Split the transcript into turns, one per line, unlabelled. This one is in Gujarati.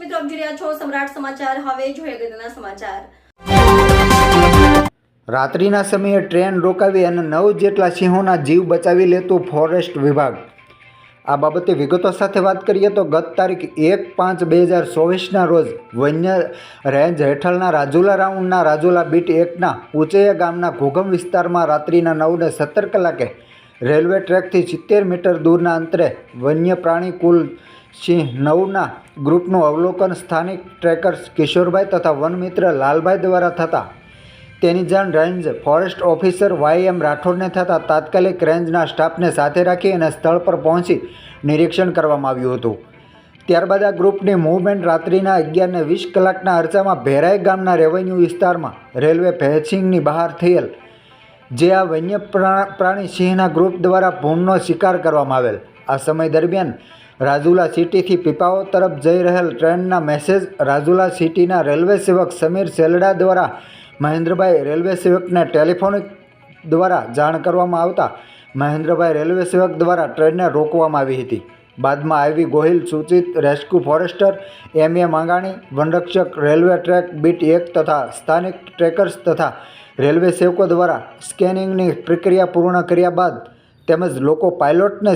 મિત્રો, આપ છો સમ્રાટ સમાચાર. હવે જોઈએ અગત્યના સમાચાર.
રાત્રિના સમયે ટ્રેન રોકાવી અને નવ જેટલા સિંહોના જીવ બચાવી લેતું ફોરેસ્ટ વિભાગ. આ બાબતે વિગતો સાથે વાત કરીએ તો ગત તારીખ એક પાંચ બે હજાર ચોવીસના રોજ વન્ય રેન્જ હેઠળના રાજુલા રાઉન્ડના રાજુલા બીટ એકના ઉચૈયા ગામના ઘોઘમ વિસ્તારમાં રાત્રિના નવને સત્તર કલાકે રેલવે ટ્રેકથી સિત્તેર મીટર દૂરના અંતરે વન્ય પ્રાણી કુલ સિંહ નવના ગ્રુપનું અવલોકન સ્થાનિક ટ્રેકર્સ કિશોરભાઈ તથા વનમિત્ર લાલભાઈ દ્વારા થતા. તેની જાણ range forest officer Y M રાઠોડને થતાં તાત્કાલિક રેન્જના સ્ટાફને સાથે રાખી અને સ્થળ પર પહોંચી નિરીક્ષણ કરવામાં આવ્યું હતું. ત્યારબાદ આ ગ્રુપની મૂવમેન્ટ રાત્રિના અગિયારને વીસ કલાકના અરસામાં ભેરાઈ ગામના રેવન્યુ વિસ્તારમાં રેલવે ફેન્સિંગની બહાર થયેલ જે આ વન્ય પ્રા- પ્રાણી સિંહના ગ્રુપ દ્વારા ભૂણનો શિકાર કરવામાં આવેલ. આ સમય દરમિયાન રાજુલા સિટીથી પીપાઓ તરફ જઈ રહેલ ટ્રેનના મેસેજ રાજુલા સિટીના રેલવે સેવક સમીર સેલડા દ્વારા મહેન્દ્રભાઈ રેલવે સેવકને ટેલિફોનિક દ્વારા જાણ કરવામાં આવતા મહેન્દ્રભાઈ રેલવે સેવક દ્વારા ટ્રેનને રોકવામાં આવી હતી. બાદમાં આવી ગોહિલ સૂચિત rescue forester M A Mangani, વનરક્ષક, railway track, beat એક તથા સ્થાનિક ટ્રેકર્સ તથા રેલવે સેવકો દ્વારા સ્કેનિંગની પ્રક્રિયા પૂર્ણ કર્યા બાદ તેમજ લોકો પાયલોટને